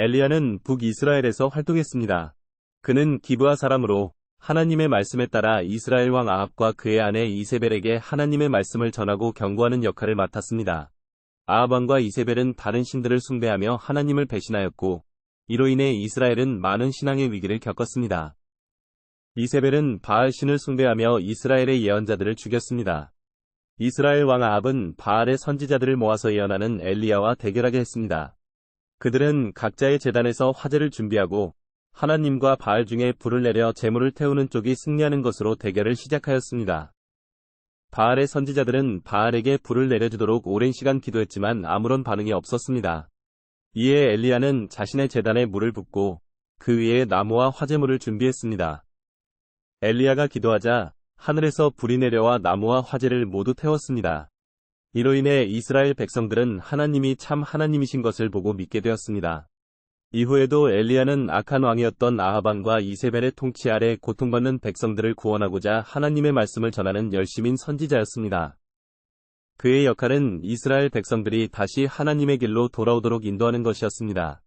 엘리야는 북이스라엘에서 활동했습니다. 그는 기브아 사람으로 하나님의 말씀에 따라 이스라엘 왕 아합과 그의 아내 이세벨에게 하나님의 말씀을 전하고 경고하는 역할을 맡았습니다. 아합 왕과 이세벨은 다른 신들을 숭배하며 하나님을 배신하였고 이로 인해 이스라엘은 많은 신앙의 위기를 겪었습니다. 이세벨은 바알 신을 숭배하며 이스라엘의 예언자들을 죽였습니다. 이스라엘 왕 아합은 바알의 선지자들을 모아서 예언하는 엘리야와 대결하게 했습니다. 그들은 각자의 재단에서 화제를 준비하고 하나님과 바알 중에 불을 내려 재물을 태우는 쪽이 승리하는 것으로 대결을 시작하였습니다. 바알의 선지자들은 바알에게 불을 내려주도록 오랜 시간 기도했지만 아무런 반응이 없었습니다. 이에 엘리야는 자신의 재단에 물을 붓고 그 위에 나무와 화재물을 준비했습니다. 엘리야가 기도하자 하늘에서 불이 내려와 나무와 화재를 모두 태웠습니다. 이로 인해 이스라엘 백성들은 하나님이 참 하나님이신 것을 보고 믿게 되었습니다. 이후에도 엘리야는 악한 왕이었던 아하방과 이세벨의 통치 아래 고통받는 백성들을 구원하고자 하나님의 말씀을 전하는 열심인 선지자였습니다. 그의 역할은 이스라엘 백성들이 다시 하나님의 길로 돌아오도록 인도하는 것이었습니다.